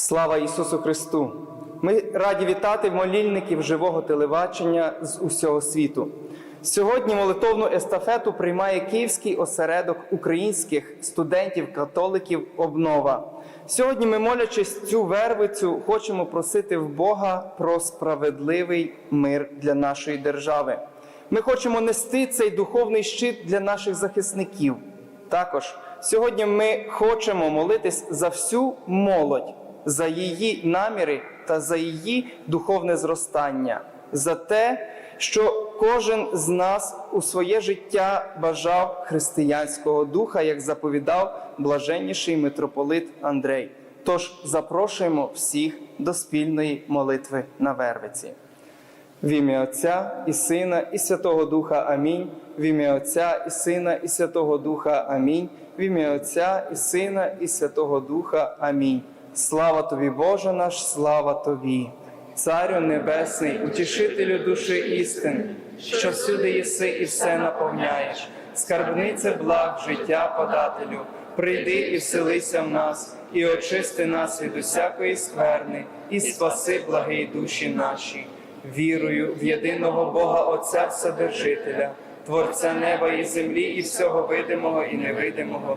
Слава Ісусу Христу! Ми раді вітати молільників живого телебачення з усього світу. Сьогодні молитовну естафету приймає Київський осередок українських студентів-католиків Обнова. Сьогодні ми, молячись цю вервицю, хочемо просити в Бога про справедливий мир для нашої держави. Ми хочемо нести цей духовний щит для наших захисників. Також сьогодні ми хочемо молитись за всю молодь, за її наміри та за її духовне зростання, за те, що кожен з нас у своє життя бажав християнського духа, як заповідав блаженніший митрополит Андрей. Тож запрошуємо всіх до спільної молитви на Вервиці. В ім'я Отця і Сина, і Святого Духа Амінь. В ім'я Отця і Сина, і Святого Духа Амінь. В ім'я Отця і Сина, і Святого Духа Амінь. Слава тобі, Боже наш, слава тобі, Царю Небесний, утішителю душі істин, що всюди єси і все наповняєш, скарбниця благ, життя подателю, прийди і вселися в нас, і очисти нас від усякої скверни, і спаси благі душі наші. Вірую в єдиного Бога Отця Вседержителя, Творця неба і землі, і всього видимого і невидимого,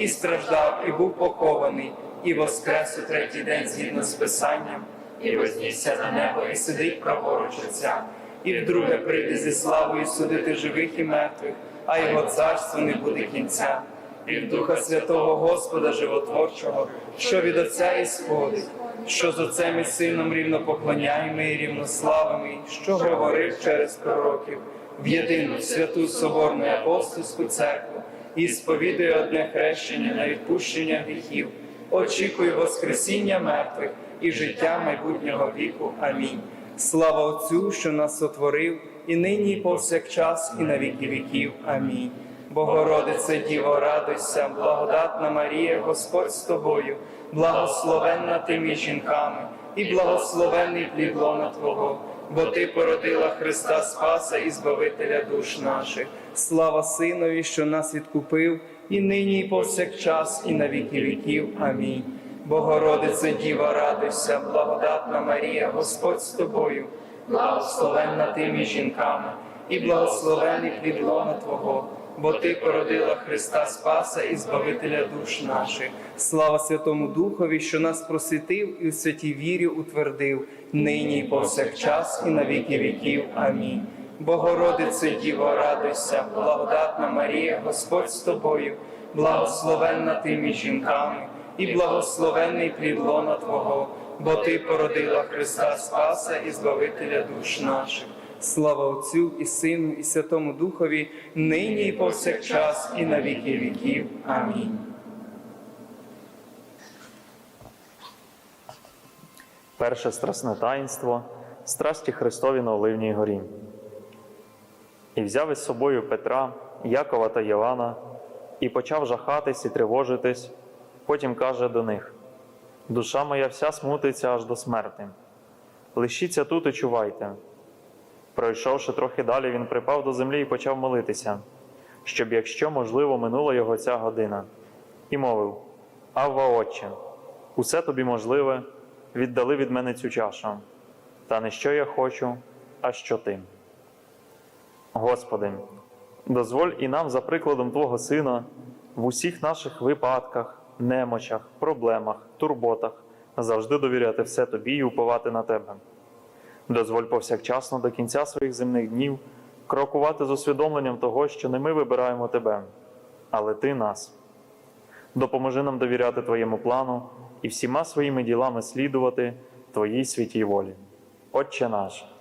і страждав, і був похований, і воскрес у третій день згідно з Писанням, і вознісся на небо, і сидить праворуч Отця, і вдруге прийде зі славою судити живих і мертвих, а його царство не буде кінця. І в Духа Святого Господа Животворчого, що від Отця ісходить, що з Отцем і Сином рівно поклоняємо і рівнославимо, що говорив через пророків, в єдину святу Соборну апостольську церкву і сповідує одне хрещення на відпущення гріхів, очікую Воскресіння мертвих і життя майбутнього віку. Амінь. Слава Отцю, що нас сотворив, і нині, і повсякчас, і на віки віків. Амінь. Богородице Діво, радуйся, благодатна Марія, Господь з тобою, благословенна ти між жінками, і благословенний плід лона Твого, бо Ти породила Христа Спаса і Збавителя душ наших. Слава Синові, що нас відкупив, і нині, і повсякчас, і на віки віків. Амінь. Богородице Діво, радуйся, благодатна Марія, Господь з тобою, благословенна ти між жінками, і благословений плід лона Твого бо Ти породила Христа Спаса і Збавителя душ наших. Слава Святому Духові, що нас просвітив і у святій вірі утвердив, нині і повсякчас, і на віки віків. Амінь. Богородице Діво, радуйся, благодатна Марія, Господь з тобою, благословенна ти між жінками, і благословенний плід лона Твого, бо Ти породила Христа Спаса і Збавителя душ наших. Слава Отцю і Сину, і Святому Духові, нині і повсякчас, і на віки віків. Амінь. Перше страсне таїнство страсті Христові на Оливній горі. І взяв із собою Петра, Якова та Євана, і почав жахатись і тривожитись. Потім каже до них: Душа моя вся смутиться аж до смерти. Лишіться тут і чувайте. Пройшовши трохи далі, він припав до землі і почав молитися, щоб, якщо можливо, минула його ця година, і мовив: Авва, Отче, усе тобі можливе, віддали від мене цю чашу, та не що я хочу, а що ти. Господи, дозволь і нам, за прикладом Твого Сина, в усіх наших випадках, немочах, проблемах, турботах завжди довіряти все тобі і уповати на тебе. Дозволь повсякчасно до кінця своїх земних днів крокувати з усвідомленням того, що не ми вибираємо тебе, але ти нас. Допоможи нам довіряти Твоєму плану і всіма своїми ділами слідувати Твоїй святій волі. Отче наш,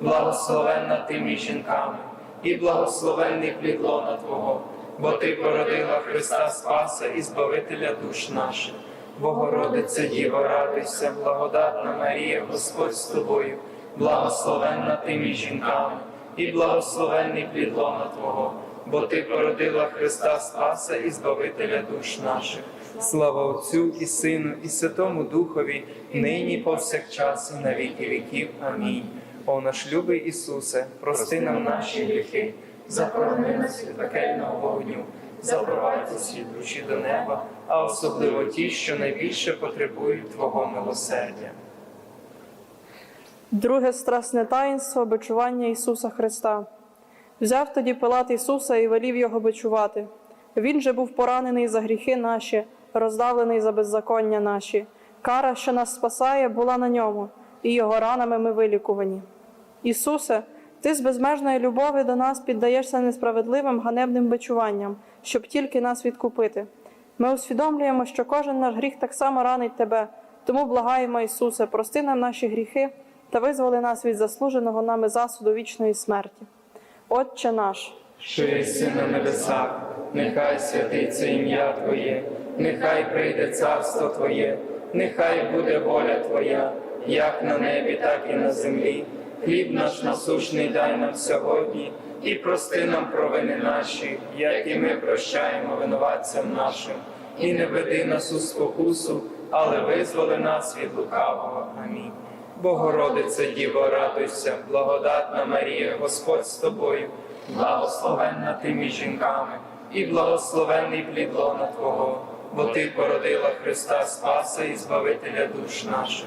благословенна ти між жінками, і благословенний плід лона Твого, бо Ти породила Христа Спаса і Збавителя душ наших. Богородице Діво, радуйся, благодатна Марія, Господь з тобою, благословенна ти між жінками, і благословенний плід лона Твого, бо Ти породила Христа Спаса і Збавителя душ наших. Слава Отцю і Сину, і Святому Духові, нині повсякчас і на віки віків. Амінь. О наш любий Ісусе, прости нам наші гріхи, захорони нас від пекельного вогню, запровадь усі душі до неба, а особливо ті, що найбільше потребують Твого милосердя. Друге страсне таїнство бичування Ісуса Христа. Взяв тоді Пилат Ісуса і велів його бичувати. Він же був поранений за гріхи наші, роздавлений за беззаконня наші. Кара, що нас спасає, була на ньому, і його ранами ми вилікувані. Ісусе, Ти з безмежної любові до нас піддаєшся несправедливим ганебним бичуванням, щоб тільки нас відкупити. Ми усвідомлюємо, що кожен наш гріх так само ранить Тебе, тому благаємо, Ісусе, прости нам наші гріхи та визволи нас від заслуженого нами засуду вічної смерті. Отче наш, що єси на небесах, нехай святиться ім'я Твоє, нехай прийде царство Твоє, нехай буде воля Твоя, як на небі, так і на землі. Хліб наш насушний дай нам сьогодні, і прости нам провини наші, як і ми прощаємо винуватцям нашим, і не веди нас у спокусу, але визволи нас від лукавого. Амінь. Богородице Діво, радуйся, благодатна Марія, Господь з тобою, благословенна ти між жінками, і благословенний плід лона Твого, бо Ти породила Христа Спаса і Збавителя душ наших.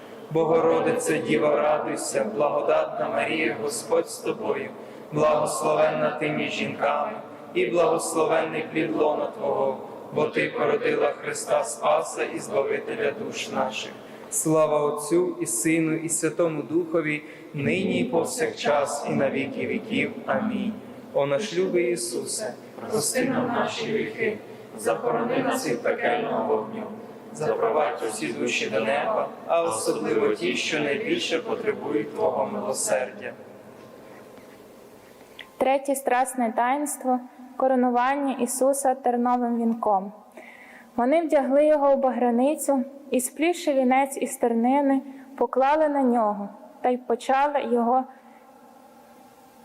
Богородице Діво, радуйся, благодатна Марія, Господь з тобою, благословенна ти між жінками, і благословенний плід лона Твого, бо Ти породила Христа Спаса і Збавителя душ наших. Слава Отцю і Сину, і Святому Духові, нині і повсякчас, і на віки віків. Амінь. О наш любий Ісусе, прости нам наші гріхи, захорони нас від пекельного вогню, запровадь усі душі до неба, а особливо ті, що найбільше потребують Твого милосердя. Третє страсне таїнство коронування Ісуса терновим вінком. Вони вдягли його в баграницю і, сплівши вінець із тернини, поклали на нього та й почали його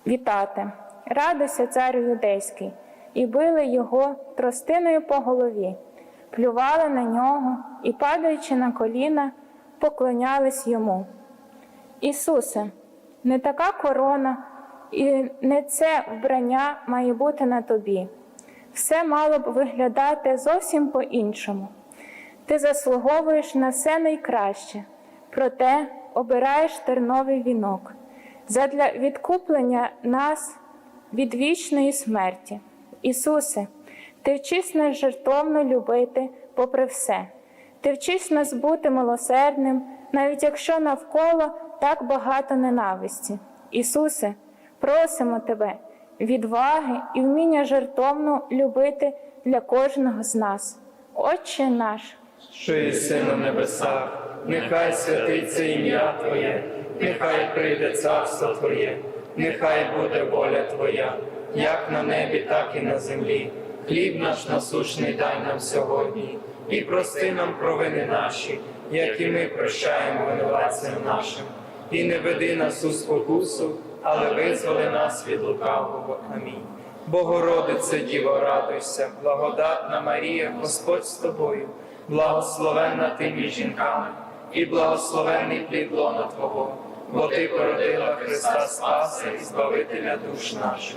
вітати. Радуйся, царю юдейський, і били його тростиною по голові, плювали на нього і, падаючи на коліна, поклонялись йому. Ісусе, не така корона, і не це вбрання має бути на тобі. Все мало б виглядати зовсім по-іншому. Ти заслуговуєш на все найкраще, проте обираєш терновий вінок задля відкуплення нас від вічної смерті. Ісусе, ти вчись нас жертовно любити попри все. Ти вчись нас бути милосердним, навіть якщо навколо так багато ненависті. Ісусе, просимо Тебе відваги і вміння жертовно любити для кожного з нас. Отче наш, що єси на небесах, нехай святиться ім'я Твоє, нехай прийде царство Твоє, нехай буде воля Твоя, як на небі, так і на землі. Хліб наш насущний дай нам сьогодні, і прости нам провини наші, як і ми прощаємо винуватцям нашим. І не веди нас у спокусу, але визволи нас від лукавого. Амінь. Богородице Діво, радуйся, благодатна Марія, Господь з тобою, благословенна ти між жінками, і благословенний плід лона Твого, бо Ти породила Христа Спаса і Збавителя душ наших.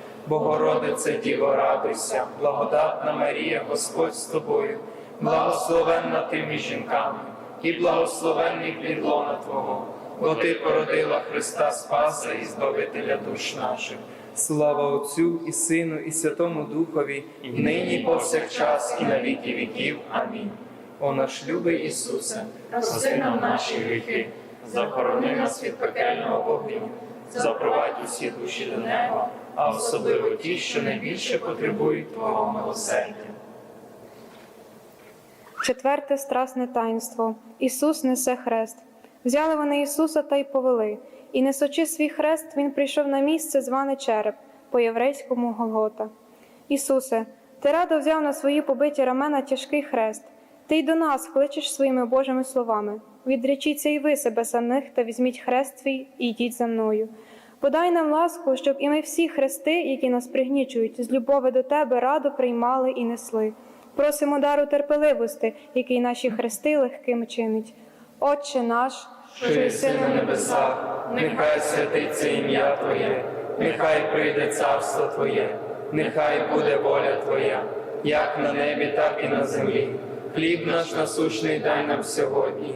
Богородице, Діво, радуйся, благодатна Марія, Господь з тобою, благословенна ти між жінками, і благословенний плід лона Твого, бо Ти породила Христа Спаса і Збавителя душ наших. Слава Отцю і Сину, і Святому Духові, і нині, і повсякчас, і на віки віків. Амінь. О наш любий Ісусе, прости нам наші гріхи, захорони нас від пекельного вогню, запровадь усі душі до неба, а особливо ті, що найбільше потребують Твого милосердя. Четверте страсне таїнство. Ісус несе хрест. Взяли вони Ісуса та й повели. І несучи свій хрест, Він прийшов на місце, зване череп, по єврейському Голгота. Ісусе, ти радо взяв на свої побиті рамена тяжкий хрест. Ти й до нас кличеш своїми Божими словами. Відречіться і ви себе самих та візьміть хрест твій і йдіть за мною. Подай нам ласку, щоб і ми всі хрести, які нас пригнічують, з любові до тебе радо приймали і несли. Просимо дару терпеливости, який наші хрести легким чинить. Отче наш, що на небесах, нехай святиться ім'я Твоє, нехай прийде царство Твоє, нехай буде воля Твоя, як на небі, так і на землі. Хліб наш насущний дай нам сьогодні,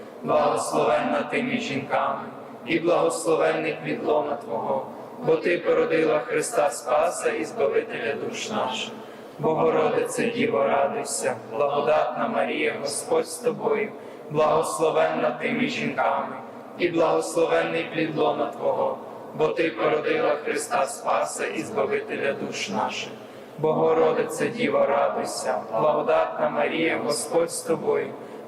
благословенна ти між жінками, і благословенний плідлома Твого, бо Ти породила Христа Спаса і Збавителя душ наших. Богородице, Діво, радуйся, благодатна Марія, Господь з тобою, благословенна ти між жінками, і благословенний плідлона Твого, бо Ти породила Христа Спаса і Збавителя душ наших. Богородице, Діво, радуйся, благодатна Марія, Господь з тобою,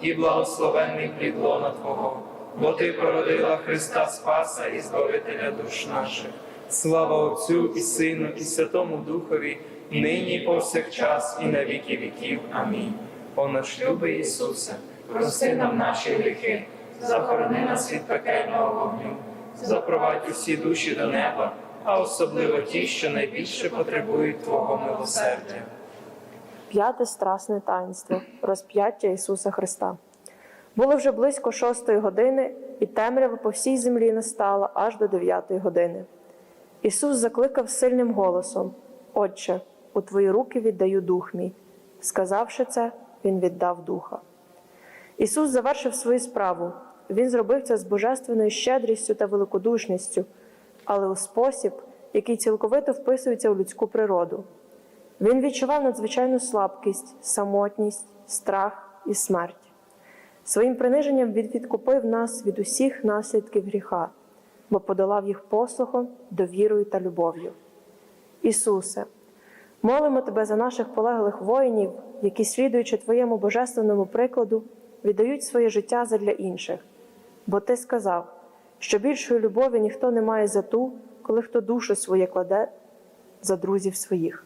і благословенний плід лона Твого, бо Ти породила Христа Спаса і Збавителя душ наших. Слава Отцю і Сину, і Святому Духові, нині і повсякчас, і на віки віків. Амінь. О наш любий Ісусе, прости нам наші гріхи, захорони нас від пекельного вогню, запровадь усі душі до неба, а особливо ті, що найбільше потребують Твого милосердя. П'яте страсне таїнство розп'яття Ісуса Христа. Було вже близько шостої години, і темрява по всій землі настала аж до дев'ятої години. Ісус закликав сильним голосом: Отче, у твої руки віддаю дух мій. Сказавши це, Він віддав духа. Ісус завершив свою справу. Він зробив це з божественною щедрістю та великодушністю, але у спосіб, який цілковито вписується у людську природу. Він відчував надзвичайну слабкість, самотність, страх і смерть. Своїм приниженням він відкупив нас від усіх наслідків гріха, бо подолав їх послухом, довірою та любов'ю. Ісусе, молимо Тебе за наших полеглих воїнів, які, слідуючи Твоєму божественному прикладу, віддають своє життя задля інших. Бо Ти сказав, що більшої любові ніхто не має за ту, коли хто душу своє кладе за друзів своїх.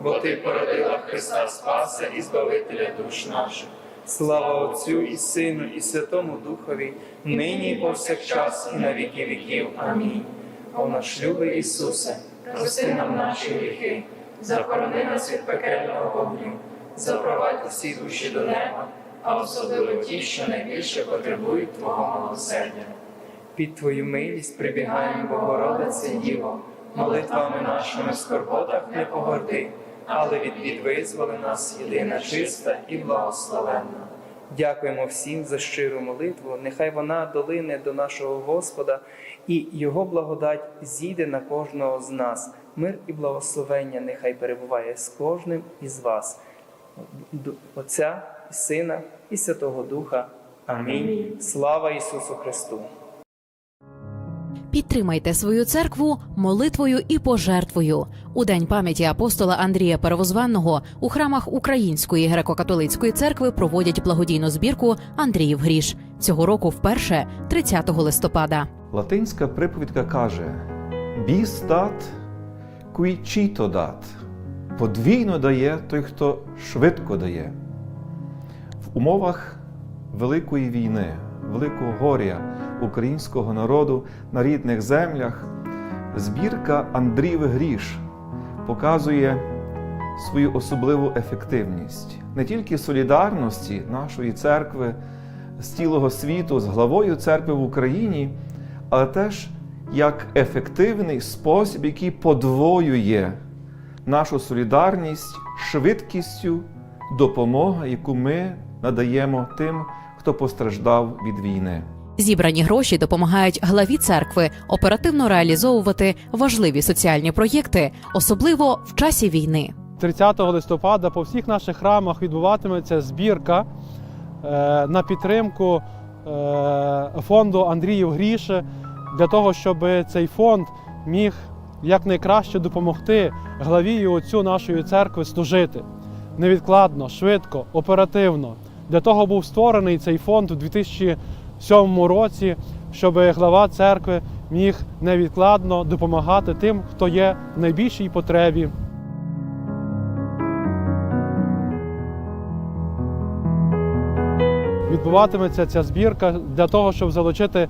бо Ти породила Христа Спаса і Збавителя душ наших. Слава Отцю і Сину, і Святому Духові, нині і повсякчас, і на віки віків. Амінь. О наш любий Ісусе, прости нам наші гріхи, захорони нас від пекельного вогню, запровадь усі душі до неба, а особливо ті, що найбільше потребують Твого милосердя. Під Твою милість прибігаємо, Богородице Діво, молитвами нашими в скорботах не погорди, але від бід визволи нас єдина чиста і благословенна. Дякуємо всім за щиру молитву. Нехай вона долине до нашого Господа, і Його благодать зійде на кожного з нас. Мир і благословення нехай перебуває з кожним із вас. Отця і Сина і Святого Духа. Амінь. Слава Ісусу Христу! Підтримайте свою церкву молитвою і пожертвою. У день пам'яті апостола Андрія Перевозванного у храмах Української греко-католицької церкви проводять благодійну збірку Андріїв гріш цього року вперше 30 листопада. Латинська приповідка каже: Біс дат, куй чіто дат. Подвійно дає той, хто швидко дає. В умовах Великої війни, великого горя українського народу на рідних землях збірка Андрієвих гріш показує свою особливу ефективність не тільки солідарності нашої церкви з цілого світу, з главою церкви в Україні, але теж як ефективний спосіб, який подвоює нашу солідарність швидкістю допомоги, яку ми надаємо тим, хто постраждав від війни. Зібрані гроші допомагають главі церкви оперативно реалізовувати важливі соціальні проєкти, особливо в часі війни. 30 листопада по всіх наших храмах відбуватиметься збірка е, на підтримку е, фонду Андріїв Гріше для того, щоб цей фонд міг якнайкраще допомогти главі і отцю нашої церкви служити невідкладно, швидко, оперативно. Для того був створений цей фонд у 2007 році, щоб глава церкви міг невідкладно допомагати тим, хто є в найбільшій потребі. відбуватиметься ця збірка для того, щоб залучити е,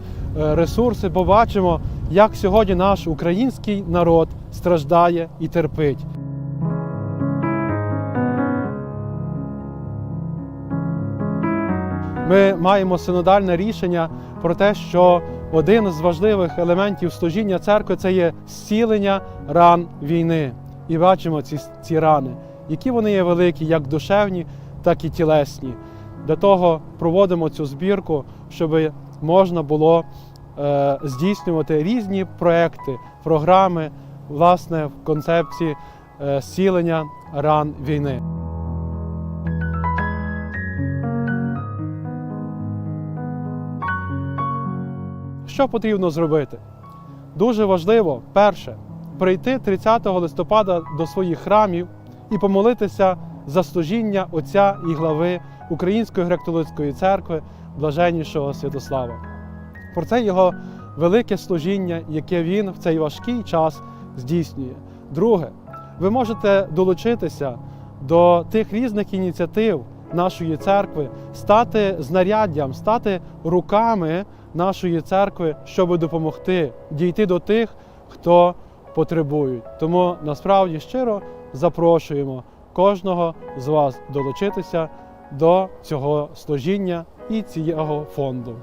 ресурси, бо бачимо, як сьогодні наш український народ страждає і терпить. Ми маємо синодальне рішення про те, що один з важливих елементів служіння церкви це є зцілення ран війни. І бачимо ці, ці рани, які вони є великі, як душевні, так і тілесні. Для того проводимо цю збірку, щоб можна було е, здійснювати різні проекти, програми, власне, в концепції е, зцілення ран війни. Що потрібно зробити? Дуже важливо, перше, прийти 30 листопада до своїх храмів і помолитися за служіння отця і глави Української греко-католицької церкви блаженнішого Святослава. Про це його велике служіння, яке він в цей важкий час здійснює. Друге, ви можете долучитися до тих різних ініціатив нашої церкви, стати знаряддям, стати руками нашої церкви, щоб допомогти дійти до тих, хто потребує. Тому насправді щиро запрошуємо кожного з вас долучитися до цього служіння і цього фонду.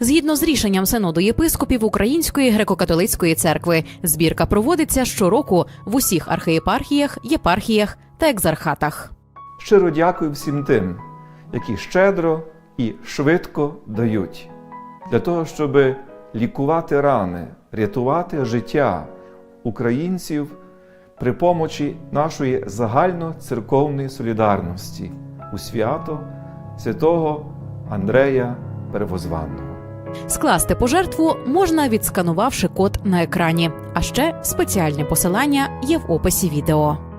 Згідно з рішенням синоду єпископів Української греко-католицької церкви, збірка проводиться щороку в усіх архієпархіях, єпархіях та екзархатах. Щиро дякую всім тим, які щедро і швидко дають для того, щоб лікувати рани, рятувати життя українців при помочі нашої загальноцерковної солідарності у свято святого Андрея Первозванного. Скласти пожертву можна відсканувавши код на екрані. А ще спеціальне посилання є в описі відео.